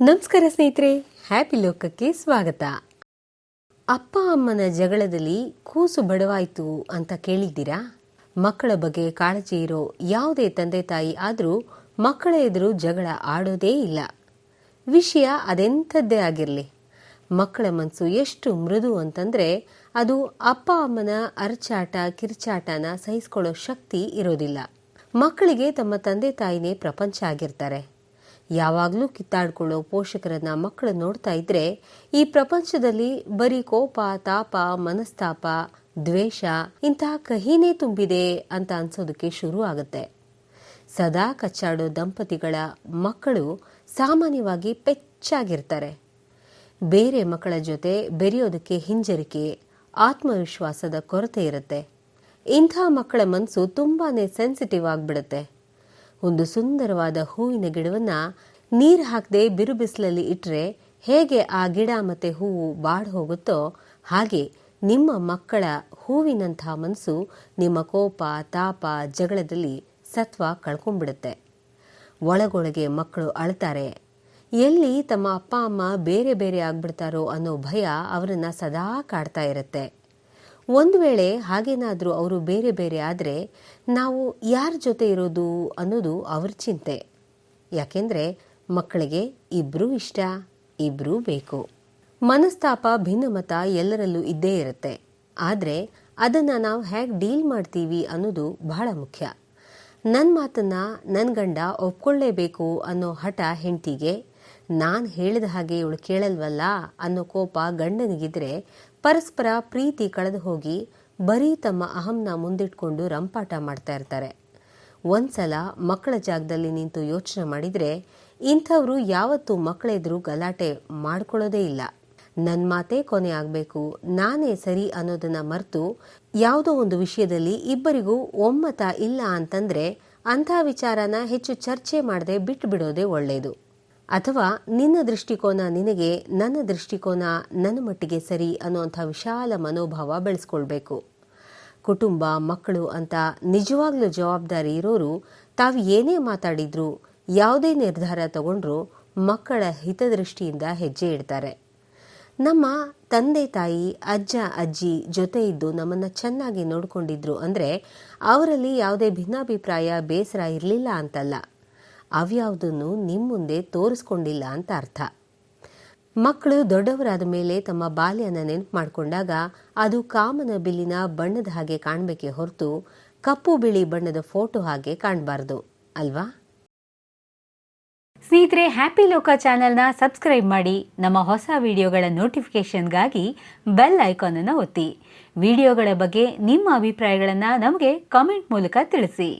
ನಮಸ್ಕಾರ ಸ್ನೇಹಿತರೆ ಹ್ಯಾಪಿ ಲೋಕಕ್ಕೆ ಸ್ವಾಗತ. ಅಪ್ಪ ಅಮ್ಮನ ಜಗಳದಲ್ಲಿ ಕೂಸು ಬಡವಾಯ್ತು ಅಂತ ಕೇಳಿದ್ದೀರಾ? ಮಕ್ಕಳ ಬಗ್ಗೆ ಕಾಳಜಿ ಇರೋ ಯಾವುದೇ ತಂದೆ ತಾಯಿ ಆದರೂ ಮಕ್ಕಳ ಎದುರು ಜಗಳ ಆಡೋದೇ ಇಲ್ಲ. ವಿಷಯ ಅದೆಂಥದ್ದೇ ಆಗಿರಲಿ. ಮಕ್ಕಳ ಮನಸ್ಸು ಎಷ್ಟು ಮೃದು ಅಂತಂದ್ರೆ ಅದು ಅಪ್ಪ ಅಮ್ಮನ ಅರ್ಚಾಟ, ಕಿರ್ಚಾಟನ ಸಹಿಸ್ಕೊಳ್ಳೋ ಶಕ್ತಿ ಇರೋದಿಲ್ಲ. ಮಕ್ಕಳಿಗೆ ತಮ್ಮ ತಂದೆ ತಾಯಿನೇ ಪ್ರಪಂಚ ಆಗಿರ್ತಾರೆ. ಯಾವಾಗಲೂ ಕಿತ್ತಾಡ್ಕೊಳ್ಳೋ ಪೋಷಕರನ್ನ ಮಕ್ಕಳು ನೋಡ್ತಾ ಇದ್ರೆ ಈ ಪ್ರಪಂಚದಲ್ಲಿ ಬರೀ ಕೋಪ, ತಾಪ, ಮನಸ್ತಾಪ, ದ್ವೇಷ ಇಂತಹ ಕಹಿನೇ ತುಂಬಿದೆ ಅಂತ ಅನ್ಸೋದಕ್ಕೆ ಶುರು ಆಗುತ್ತೆ. ಸದಾ ಕಚ್ಚಾಡೋ ದಂಪತಿಗಳ ಮಕ್ಕಳು ಸಾಮಾನ್ಯವಾಗಿ ಪೆಚ್ಚಾಗಿರ್ತಾರೆ. ಬೇರೆ ಮಕ್ಕಳ ಜೊತೆ ಬೆರೆಯೋದಕ್ಕೆ ಹಿಂಜರಿಕೆ, ಆತ್ಮವಿಶ್ವಾಸದ ಕೊರತೆ ಇರುತ್ತೆ. ಇಂಥ ಮಕ್ಕಳ ಮನಸ್ಸು ತುಂಬಾನೇ ಸೆನ್ಸಿಟಿವ್ ಆಗಿಬಿಡುತ್ತೆ. ಒಂದು ಸುಂದರವಾದ ಹೂವಿನ ಗಿಡವನ್ನು ನೀರು ಹಾಕದೆ ಬಿರು ಬಿಸಿಲಲ್ಲಿ ಇಟ್ಟರೆ ಹೇಗೆ ಆ ಗಿಡ ಮತ್ತೆ ಹೂವು ಬಾಡ್ ಹೋಗುತ್ತೋ ಹಾಗೆ ನಿಮ್ಮ ಮಕ್ಕಳ ಹೂವಿನಂಥ ಮನಸ್ಸು ನಿಮ್ಮ ಕೋಪ, ತಾಪ, ಜಗಳದಲ್ಲಿ ಸತ್ವ ಕಳ್ಕೊಂಡ್ಬಿಡುತ್ತೆ. ಒಳಗೊಳಗೆ ಮಕ್ಕಳು ಅಳ್ತಾರೆ. ಎಲ್ಲಿ ತಮ್ಮ ಅಪ್ಪ, ಅಮ್ಮ ಬೇರೆ ಬೇರೆ ಆಗ್ಬಿಡ್ತಾರೋ ಅನ್ನೋ ಭಯ ಅವರನ್ನು ಸದಾ ಕಾಡ್ತಾ ಇರುತ್ತೆ. ಒಂದು ವೇಳೆ ಹಾಗೇನಾದರೂ ಅವರು ಬೇರೆ ಬೇರೆ ಆದರೆ ನಾವು ಯಾರ ಜೊತೆ ಇರೋದು ಅನ್ನೋದು ಅವ್ರ ಚಿಂತೆ. ಯಾಕೆಂದರೆ ಮಕ್ಕಳಿಗೆ ಇಬ್ಬರೂ ಇಷ್ಟ ಇಬ್ಬರೂ ಬೇಕು. ಮನಸ್ತಾಪ, ಭಿನ್ನಮತ ಎಲ್ಲರಲ್ಲೂ ಇದ್ದೇ ಇರುತ್ತೆ. ಆದರೆ ಅದನ್ನು ನಾವು ಹೇಗೆ ಡೀಲ್ ಮಾಡ್ತೀವಿ ಅನ್ನೋದು ಬಹಳ ಮುಖ್ಯ. ನನ್ನ ಮಾತನ್ನು ನನ್ನ ಗಂಡ ಒಪ್ಕೊಳ್ಳೇಬೇಕು ಅನ್ನೋ ಹಠ ಹೆಂಡತಿಗೆ ನಾನು ಹೇಳಿದ ಹಾಗೆ ಇವಳು ಕೇಳಲ್ವಲ್ಲ ಅನ್ನೋ ಕೋಪ ಗಂಡನಿಗಿದ್ರೆ ಪರಸ್ಪರ ಪ್ರೀತಿ ಕಳೆದು ಹೋಗಿ ಬರೀ ತಮ್ಮ ಅಹಂನ ಮುಂದಿಟ್ಕೊಂಡು ರಂಪಾಟ ಮಾಡ್ತಾ ಇರ್ತಾರೆ. ಒಂದ್ಸಲ ಮಕ್ಕಳ ಜಾಗದಲ್ಲಿ ನಿಂತು ಯೋಚನೆ ಮಾಡಿದ್ರೆ ಇಂಥವ್ರು ಯಾವತ್ತೂ ಮಕ್ಕಳೆದ್ರು ಗಲಾಟೆ ಮಾಡ್ಕೊಳ್ಳೋದೇ ಇಲ್ಲ. ನನ್ನ ಮಾತೇ ಕೊನೆ ಆಗಬೇಕು, ನಾನೇ ಸರಿ ಅನ್ನೋದನ್ನ ಮರೆತು ಯಾವುದೋ ಒಂದು ವಿಷಯದಲ್ಲಿ ಇಬ್ಬರಿಗೂ ಒಮ್ಮತ ಇಲ್ಲ ಅಂತಂದ್ರೆ ಅಂಥ ವಿಚಾರನ ಹೆಚ್ಚು ಚರ್ಚೆ ಮಾಡದೆ ಬಿಟ್ಟು ಬಿಡೋದೇ ಒಳ್ಳೆಯದು ಅಥವಾ ನಿನ್ನ ದೃಷ್ಟಿಕೋನ ನಿನಗೆ, ನನ್ನ ದೃಷ್ಟಿಕೋನ ನನ್ನ ಮಟ್ಟಿಗೆ ಸರಿ ಅನ್ನುವಂಥ ವಿಶಾಲ ಮನೋಭಾವ ಬೆಳೆಸ್ಕೊಳ್ಬೇಕು. ಕುಟುಂಬ, ಮಕ್ಕಳು ಅಂತ ನಿಜವಾಗ್ಲೂ ಜವಾಬ್ದಾರಿ ಇರೋರು ತಾವು ಏನೇ ಮಾತಾಡಿದ್ರು, ಯಾವುದೇ ನಿರ್ಧಾರ ತಗೊಂಡ್ರು ಮಕ್ಕಳ ಹಿತದೃಷ್ಟಿಯಿಂದ ಹೆಜ್ಜೆ ಇಡ್ತಾರೆ. ನಮ್ಮ ತಂದೆ, ತಾಯಿ, ಅಜ್ಜ, ಅಜ್ಜಿ ಜೊತೆ ಇದ್ದು ನಮ್ಮನ್ನ ಚೆನ್ನಾಗಿ ನೋಡಿಕೊಂಡಿದ್ರು ಅಂದ್ರೆ ಅವರಲ್ಲಿ ಯಾವುದೇ ಭಿನ್ನಾಭಿಪ್ರಾಯ, ಬೇಸರ ಇರಲಿಲ್ಲ ಅಂತಲ್ಲ. ಅವ್ಯಾವುದನ್ನು ನಿಮ್ಮ ಮುಂದೆ ತೋರಿಸ್ಕೊಂಡಿಲ್ಲ ಅಂತ ಅರ್ಥ. ಮಕ್ಕಳು ದೊಡ್ಡವರಾದ ಮೇಲೆ ತಮ್ಮ ಬಾಲ್ಯನ ನೆನಪು ಮಾಡಿಕೊಂಡಾಗ ಅದು ಕಾಮನ ಬಿಲ್ಲಿನ ಬಣ್ಣದ ಹಾಗೆ ಕಾಣಬೇಕೆ ಹೊರತು ಕಪ್ಪು ಬಿಳಿ ಬಣ್ಣದ ಫೋಟೋ ಹಾಗೆ ಕಾಣಬಾರ್ದು, ಅಲ್ವಾ? ಸ್ನೇಹಿತರೆ, ಹ್ಯಾಪಿ ಲೋಕ ಚಾನೆಲ್ನ ಸಬ್ಸ್ಕ್ರೈಬ್ ಮಾಡಿ, ನಮ್ಮ ಹೊಸ ವಿಡಿಯೋಗಳ ನೋಟಿಫಿಕೇಷನ್ಗಾಗಿ ಬೆಲ್ ಐಕಾನ್ ಅನ್ನು ಒತ್ತಿ. ವಿಡಿಯೋಗಳ ಬಗ್ಗೆ ನಿಮ್ಮ ಅಭಿಪ್ರಾಯಗಳನ್ನು ನಮಗೆ ಕಾಮೆಂಟ್ ಮೂಲಕ ತಿಳಿಸಿ.